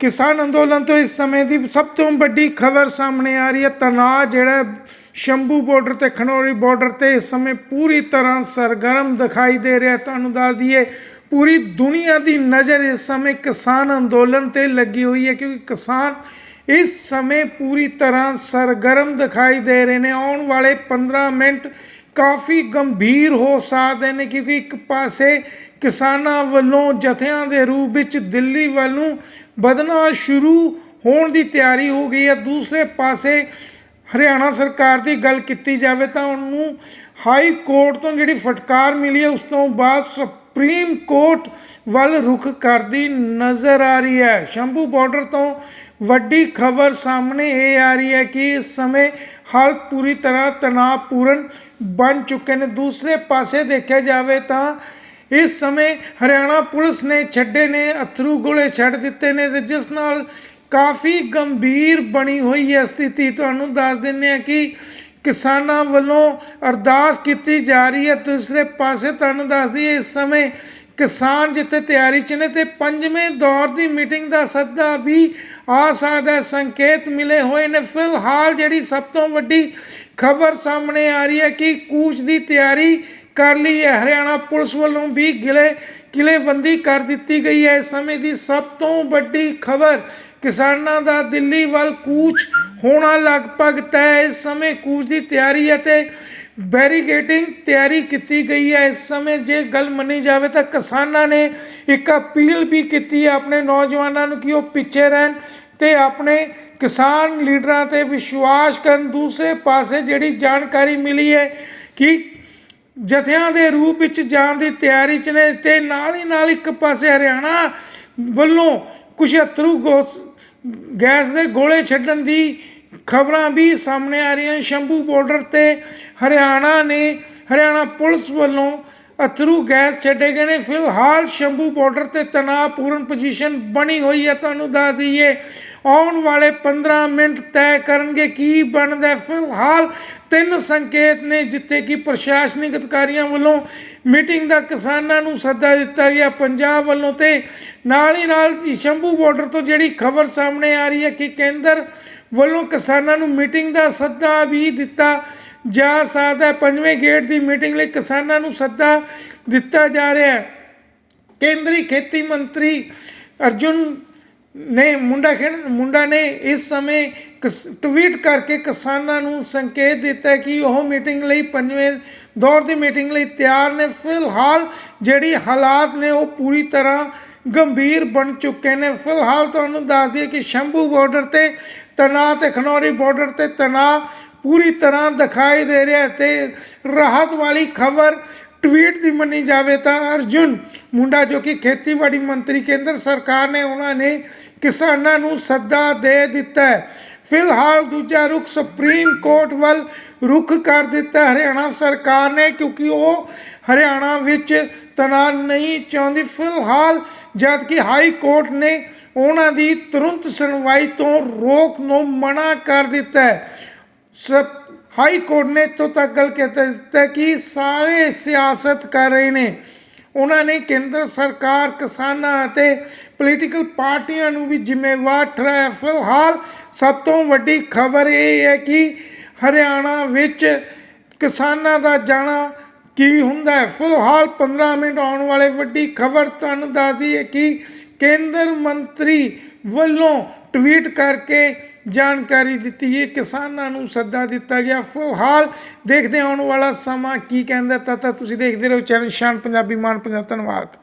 ਕਿਸਾਨ ਅੰਦੋਲਨ ਤੋਂ ਇਸ ਸਮੇਂ ਦੀ ਸਭ ਤੋਂ ਵੱਡੀ ਖਬਰ ਸਾਹਮਣੇ ਆ ਰਹੀ ਹੈ। ਤਣਾਅ ਜਿਹੜਾ ਸ਼ੰਭੂ ਬਾਰਡਰ ਤੇ, ਖਨੌਰੀ ਬਾਰਡਰ ਤੇ ਇਸ ਸਮੇਂ ਪੂਰੀ ਤਰ੍ਹਾਂ ਸਰਗਰਮ ਦਿਖਾਈ ਦੇ ਰਿਹਾ ਤੁਹਾਨੂੰ ਦੱਸ ਦਈਏ, ਪੂਰੀ ਦੁਨੀਆ ਦੀ ਨਜ਼ਰ ਇਸ ਸਮੇਂ ਕਿਸਾਨ ਅੰਦੋਲਨ ਤੇ ਲੱਗੀ ਹੋਈ ਹੈ ਕਿਉਂਕਿ ਕਿਸਾਨ ਇਸ ਸਮੇਂ ਪੂਰੀ ਤਰ੍ਹਾਂ ਸਰਗਰਮ ਦਿਖਾਈ ਦੇ ਰਹੇ ਨੇ। ਆਉਣ ਵਾਲੇ 15 ਮਿੰਟ ਕਾਫੀ ਗੰਭੀਰ ਹੋ ਸਕਦੇ ਨੇ ਕਿਉਂਕਿ ਇੱਕ ਪਾਸੇ ਕਿਸਾਨਾਂ ਵੱਲੋਂ ਜਥਿਆਂ ਦੇ ਰੂਪ ਵਿੱਚ ਦਿੱਲੀ ਵੱਲ ਨੂੰ ਵਧਣਾ ਸ਼ੁਰੂ ਹੋਣ ਦੀ ਤਿਆਰੀ ਹੋ ਗਈ ਹੈ। ਦੂਸਰੇ ਪਾਸੇ ਹਰਿਆਣਾ ਸਰਕਾਰ ਦੀ ਗੱਲ ਕੀਤੀ ਜਾਵੇ ਤਾਂ ਉਹਨੂੰ ਹਾਈ ਕੋਰਟ ਤੋਂ ਜਿਹੜੀ ਫਟਕਾਰ ਮਿਲੀ ਹੈ, ਉਸ ਤੋਂ ਬਾਅਦ ਸੁਪਰੀਮ ਕੋਰਟ ਵੱਲ ਰੁਖ ਕਰਦੀ ਨਜ਼ਰ ਆ ਰਹੀ ਹੈ। ਸ਼ੰਭੂ ਬਾਰਡਰ ਤੋਂ ਵੱਡੀ ਖਬਰ ਸਾਹਮਣੇ ਇਹ ਆ ਰਹੀ ਹੈ ਕਿ ਇਸ ਸਮੇਂ ਹਾਲਤ ਪੂਰੀ ਤਰ੍ਹਾਂ ਤਣਾਅਪੂਰਨ ਬਣ ਚੁੱਕੇ ਨੇ। ਦੂਸਰੇ ਪਾਸੇ ਦੇਖਿਆ ਜਾਵੇ ਤਾਂ ਇਸ ਸਮੇਂ ਹਰਿਆਣਾ ਪੁਲਿਸ ਨੇ ਛੱਡੇ ਨੇ, ਅਥਰੂ ਗੋਲੇ ਛੱਡ ਦਿੱਤੇ ਨੇ ਤੇ ਜਿਸ ਨਾਲ ਕਾਫੀ ਗੰਭੀਰ ਬਣੀ ਹੋਈ ਹੈ ਸਥਿਤੀ। ਤੁਹਾਨੂੰ ਦੱਸ ਦਿੰਨੇ ਆ ਕਿ ਕਿਸਾਨਾਂ ਵੱਲੋਂ ਅਰਦਾਸ ਕੀਤੀ ਜਾ ਰਹੀ ਹੈ। ਦੂਸਰੇ ਪਾਸੇ ਤੁਹਾਨੂੰ ਦੱਸਦੀ ਦਈਏ, ਇਸ ਸਮੇਂ ਕਿਸਾਨ ਜਿੱਥੇ ਤਿਆਰੀ 'ਚ ਨੇ ਤੇ ਪੰਜਵੇਂ ਦੌਰ ਦੀ ਮੀਟਿੰਗ ਦਾ ਸੱਦਾ ਵੀ ਆ ਸਕਦਾ ਸੰਕੇਤ ਮਿਲੇ ਹੋਏ ਨੇ। ਫਿਲਹਾਲ ਜਿਹੜੀ ਸਭ ਤੋਂ ਵੱਡੀ ਖਬਰ ਸਾਹਮਣੇ ਆ ਰਹੀ ਹੈ ਕਿ ਕੂਚ ਦੀ ਤਿਆਰੀ ਕਰ ਲਈ ਹੈ। ਹਰਿਆਣਾ ਪੁਲਿਸ ਵੱਲੋਂ ਵੀ ਗਿਲੇ ਕਿਲੇਬੰਦੀ ਕਰ ਦਿੱਤੀ ਗਈ ਹੈ। ਇਸ ਸਮੇਂ ਦੀ ਸਭ ਤੋਂ ਵੱਡੀ ਖਬਰ ਕਿਸਾਨਾਂ ਦਾ ਦਿੱਲੀ ਵੱਲ ਕੂਚ ਹੋਣਾ ਲਗਭਗ ਤੈਅ ਇਸ ਸਮੇਂ ਕੂਚ ਦੀ ਤਿਆਰੀ ਅਤੇ ਤੇ ਤਿਆਰੀ ਕੀਤੀ ਗਈ ਹੈ। ਇਸ ਸਮੇਂ ਜੇ ਗੱਲ ਮੰਨੀ ਜਾਵੇ ਤਾਂ ਕਿਸਾਨਾਂ ਨੇ ਇੱਕ ਅਪੀਲ ਵੀ ਕੀਤੀ ਹੈ ਆਪਣੇ ਨੌਜਵਾਨਾਂ ਨੂੰ ਕਿ ਉਹ ਪਿੱਛੇ ਰਹਿਣ ਤੇ ਆਪਣੇ ਕਿਸਾਨ ਲੀਡਰਾਂ ਤੇ ਵਿਸ਼ਵਾਸ ਕਰਨ। ਦੂਸਰੇ ਪਾਸੇ ਜਿਹੜੀ ਜਾਣਕਾਰੀ ਮਿਲੀ ਹੈ ਕਿ ਜਥਿਆਂ ਦੇ ਰੂਪ ਵਿੱਚ ਜਾਣ ਦੀ ਤਿਆਰੀ 'ਚ ਨੇ ਤੇ ਨਾਲ ਹੀ ਨਾਲ ਇੱਕ ਪਾਸੇ ਹਰਿਆਣਾ ਵੱਲੋਂ ਕੁਝ ਅਥਰੂ ਗੋਸ ਗੈਸ ਦੇ ਗੋਲੇ ਛੱਡਣ ਦੀ ਖਬਰਾਂ ਵੀ ਸਾਹਮਣੇ ਆ ਰਹੀਆਂ ਸ਼ੰਭੂ ਬਾਰਡਰ ਤੇ ਹਰਿਆਣਾ ਨੇ ਹਰਿਆਣਾ ਪੁਲਿਸ ਵੱਲੋਂ ਅਥਰੂ ਗੈਸ ਛੱਡੇ ਗਏ ਨੇ। ਫਿਲਹਾਲ ਸ਼ੰਭੂ ਬਾਰਡਰ ਤੇ ਤਣਾਅਪੂਰਨ ਪੋਜੀਸ਼ਨ ਬਣੀ ਹੋਈ ਹੈ, ਤੁਹਾਨੂੰ ਦੱਸ ਦਈਏ। ਆਉਣ ਵਾਲੇ 15 ਮਿੰਟ ਤੈਅ ਕਰਨਗੇ ਕੀ ਬਣਦਾ ਫਿਲਹਾਲ ਤਿੰਨ ਸੰਕੇਤ ਨੇ, ਜਿੱਥੇ ਕਿ ਪ੍ਰਸ਼ਾਸਨਿਕ ਅਧਿਕਾਰੀਆਂ ਵੱਲੋਂ ਮੀਟਿੰਗ ਦਾ ਕਿਸਾਨਾਂ ਨੂੰ ਸੱਦਾ ਦਿੱਤਾ ਗਿਆ। ਪੰਜਾਬ ਵੱਲੋਂ ਤੇ ਨਾਲ ਹੀ ਨਾਲ ਸ਼ੰਭੂ ਬਾਰਡਰ ਤੋਂ ਜਿਹੜੀ ਖਬਰ ਸਾਹਮਣੇ ਆ ਰਹੀ ਹੈ ਕਿ ਕੇਂਦਰ ਵੱਲੋਂ ਕਿਸਾਨਾਂ ਨੂੰ ਮੀਟਿੰਗ ਦਾ ਸੱਦਾ ਵੀ ਦਿੱਤਾ ਜਾ ਸਕਦਾ ਹੈ ਪੰਜਵੇਂ ਗੇਟ ਦੀ ਮੀਟਿੰਗ ਲਈ ਕਿਸਾਨਾਂ ਨੂੰ ਸੱਦਾ ਦਿੱਤਾ ਜਾ ਰਿਹਾ ਹੈ। ਕੇਂਦਰੀ ਖੇਤੀ ਮੰਤਰੀ ਅਰਜੁਨ ਨੇ ਮੁੰਡਾ ਖੇਡ, ਮੁੰਡਾ ਨੇ ਇਸ ਸਮੇਂ ਕਿਸ- ਟਵੀਟ ਕਰਕੇ ਕਿਸਾਨਾਂ ਨੂੰ ਸੰਕੇਤ ਦਿੱਤਾ ਕਿ ਉਹ ਮੀਟਿੰਗ ਲਈ ਪੰਜਵੇਂ ਦੌਰ ਦੀ ਮੀਟਿੰਗ ਲਈ ਤਿਆਰ ਨੇ। ਫਿਲਹਾਲ ਜਿਹੜੀ ਹਾਲਾਤ ਨੇ ਉਹ ਪੂਰੀ ਤਰ੍ਹਾਂ ਗੰਭੀਰ ਬਣ ਚੁੱਕੇ ਨੇ। ਫਿਲਹਾਲ ਤੁਹਾਨੂੰ ਦੱਸ ਦਈਏ ਕਿ ਸ਼ੰਭੂ ਬਾਰਡਰ ਤੇ ਤਣਾਅ ਤੇ ਖਨੌਰੀ ਬਾਰਡਰ ਤੇ ਤਣਾਅ ਪੂਰੀ ਤਰ੍ਹਾਂ ਦਿਖਾਈ ਦੇ ਰਿਹਾ ਹੈ ਤੇ ਰਾਹਤ ਵਾਲੀ ਖਬਰ ਟਵੀਟ ਦੀ ਮੰਨੀ ਜਾਵੇ ਤਾਂ ਅਰਜੁਨ ਮੁੰਡਾ ਜੋ ਕਿ ਖੇਤੀਬਾੜੀ ਮੰਤਰੀ ਕੇਂਦਰ ਸਰਕਾਰ ਨੇ ਉਹਨਾਂ ਨੇ ਕਿਸਾਨਾਂ ਨੂੰ ਸੱਦਾ ਦੇ ਦਿੱਤਾ ਹੈ। ਫਿਲਹਾਲ ਦੂਜਾ ਰੁਖ ਸੁਪਰੀਮ ਕੋਰਟ ਵੱਲ ਰੁਖ ਕਰ ਦਿੱਤਾ ਹਰਿਆਣਾ ਸਰਕਾਰ ਨੇ ਕਿਉਂਕਿ ਉਹ ਹਰਿਆਣਾ ਵਿੱਚ ਤਣਾਅ ਨਹੀਂ ਚਾਹੁੰਦੀ। ਫਿਲਹਾਲ ਜਦ ਕਿ ਹਾਈ ਕੋਰਟ ਨੇ ਉਹਨਾਂ ਦੀ ਤੁਰੰਤ ਸੁਣਵਾਈ ਤੋਂ ਰੋਕ ਨੂੰ ਮਨਾ ਕਰ ਦਿੱਤਾ ਹੈ। ਸਭ ਹਾਈ ਕੋਰਟ ਨੇ ਇੱਥੋਂ ਤੱਕ ਗੱਲ ਕਹਿ ਦਿੱਤਾ ਕਿ ਸਾਰੇ ਸਿਆਸਤ ਕਰ ਰਹੇ ਨੇ। ਉਹਨਾਂ ਨੇ ਕੇਂਦਰ ਸਰਕਾਰ, ਕਿਸਾਨਾਂ ਅਤੇ ਪੋਲੀਟੀਕਲ ਪਾਰਟੀਆਂ ਨੂੰ ਵੀ ਜ਼ਿੰਮੇਵਾਰ ਠਹਿਰਾਇਆ। ਫਿਲਹਾਲ ਸਭ ਤੋਂ ਵੱਡੀ ਖਬਰ ਇਹ ਹੈ ਕਿ ਹਰਿਆਣਾ ਵਿੱਚ ਕਿਸਾਨਾਂ ਦਾ ਜਾਣਾ ਕੀ ਹੁੰਦਾ ਹੈ। ਫਿਲਹਾਲ 15 ਮਿੰਟ ਆਉਣ ਵਾਲੇ ਵੱਡੀ ਖਬਰ ਤੁਹਾਨੂੰ ਦੱਸਦੀ ਹੈ ਕਿ ਕੇਂਦਰ ਮੰਤਰੀ ਵੱਲੋਂ ਟਵੀਟ ਕਰਕੇ ਜਾਣਕਾਰੀ ਦਿੱਤੀ। ਹੈ ਕਿਸਾਨਾਂ ਨੂੰ ਸੱਦਾ ਦਿੱਤਾ ਗਿਆ। ਫਿਲਹਾਲ ਦੇਖਦੇ ਆਉਣ ਵਾਲਾ ਸਮਾਂ ਕੀ ਕਹਿੰਦਾ ਤਾਂ ਤਾਂ ਤੁਸੀਂ ਦੇਖਦੇ ਰਹੋ। ਚੈਨਲ ਸ਼ਾਨ ਪੰਜਾਬੀ ਮਾਨ। ਪੰਜਾਬ ਧੰਨਵਾਦ।